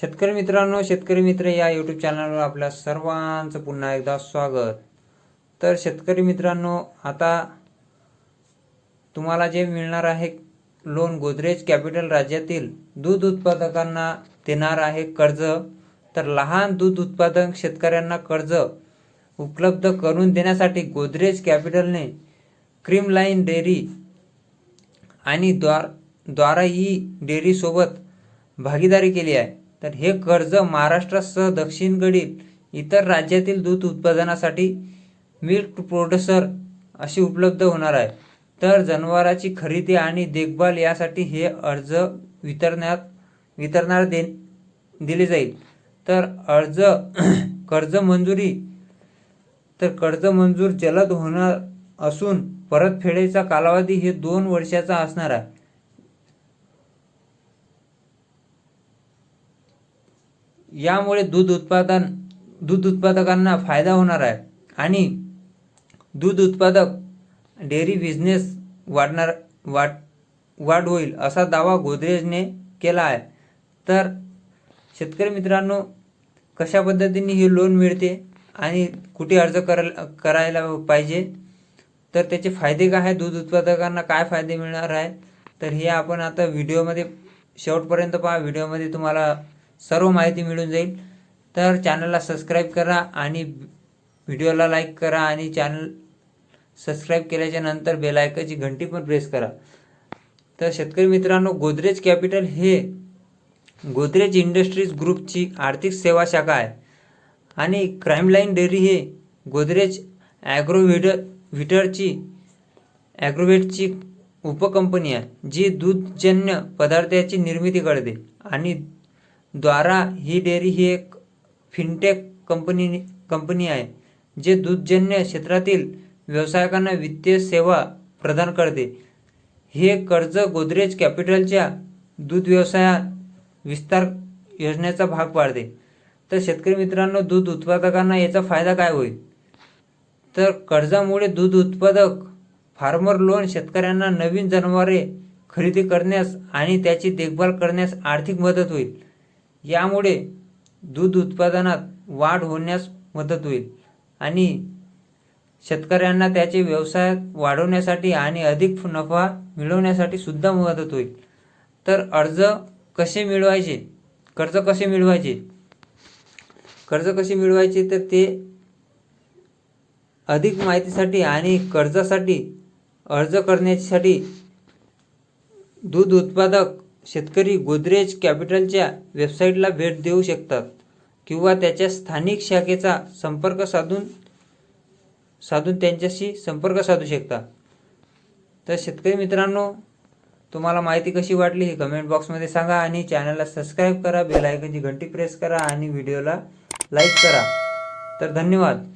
शेतकरी मित्रांनो शेतकरी मित्र या यूट्यूब चॅनलवर आपल्या सर्वांचं पुन्हा एकदा स्वागत. तर शेतकरी मित्रांनो आता तुम्हाला जे मिळणार आहे लोन गोदरेज कॅपिटल राज्यातील दूध उत्पादकांना देणार आहे कर्ज. तर लहान दूध उत्पादक शेतकऱ्यांना कर्ज उपलब्ध करून देण्यासाठी गोदरेज कॅपिटलने क्रीम लाईन डेअरी आणि द्वार द्वारा ही डेअरीसोबत भागीदारी केली आहे. तर हे कर्ज महाराष्ट्रासह दक्षिणकडील इतर राज्यातील दूध उत्पादनासाठी मिल्क प्रोड्युसर अशी उपलब्ध होणार आहे. तर जनावराची खरेदी आणि देखभाल यासाठी हे अर्ज वितरण्यात वितरणार दे दिले जाईल. तर अर्ज कर्ज मंजुरी तर कर्ज मंजूर जलद होणार असून परतफेडीचा कालावधी हे दोन वर्षाचा असणार आहे. यामुळे दूध उत्पादन दूध उत्पादकांना फायदा होणार आहे आणि दूध उत्पादक डेअरी बिझनेस वाढणार वाढ वाढ होईल असा दावा गोदरेजने केला आहे. तर शेतकरी मित्रांनो कशा पद्धतीने ही लोन मिळते आणि कुठे अर्ज करायला करायला पाहिजे तर त्याचे फायदे काय आहे दूध उत्पादकांना काय फायदे मिळणार आहे? तर हे आपण आता व्हिडिओमध्ये शेवटपर्यंत पहा. व्हिडिओमध्ये तुम्हाला सर्व माहिती मिळून जाईल. तर चॅनलला सबस्क्राईब करा आणि व्हिडिओला लाईक करा आणि चॅनल सबस्क्राईब केल्याच्यानंतर बेलायकाची घंटी पण प्रेस करा. तर शेतकरी मित्रांनो गोदरेज कॅपिटल हे गोदरेज इंडस्ट्रीज ग्रुपची आर्थिक सेवा शाखा आहे. आणि क्राईमलाईन डेअरी हे गोदरेज ॲग्रोव्हिड व्हिटरची ॲग्रोवेटची उपकंपनी आहे जी दूधजन्य पदार्थाची निर्मिती करते. आणि द्वारा ही डेअरी ही एक फिनटेक कंपनी कंपनी आहे जे दूधजन्य क्षेत्रातील व्यावसायिकांना वित्तीय सेवा प्रदान करते. हे कर्ज गोदरेज कॅपिटलच्या दूध व्यवसायात विस्तार योजनेचा भाग पाडते. तर शेतकरी मित्रांनो दूध उत्पादकांना याचा फायदा काय होईल? तर कर्जामुळे दूध उत्पादक फार्मर लोन शेतकऱ्यांना नवीन जनावरे खरेदी करण्यास आणि त्याची देखभाल करण्यास आर्थिक मदत होईल. यामुळे दूध उत्पादनात वाढ होण्यास मदत होईल आणि शेतकऱ्यांना त्याचे व्यवसाय वाढवण्यासाठी आणि अधिक नफा मिळवण्यासाठी सुद्धा मदत होईल. तर अर्ज कसे मिळवायचे? कर्ज कसे मिळवायचे? कर्ज कसे मिळवायचे? तर ते अधिक माहितीसाठी आणि कर्जासाठी अर्ज करण्यासाठी दूध उत्पादक शेतकरी गोदरेज कॅपिटलच्या वेबसाईटला भेट देऊ शकतात किंवा त्याच्या स्थानिक शाखेचा संपर्क साधून साधून त्यांच्याशी संपर्क साधू शकता. तर शेतकरी मित्रांनो तुम्हाला माहिती कशी वाटली हे कमेंट बॉक्समध्ये सांगा आणि चॅनलला सबस्क्राईब करा बेल आयकनची घंटी प्रेस करा आणि व्हिडिओला लाईक करा. तर धन्यवाद.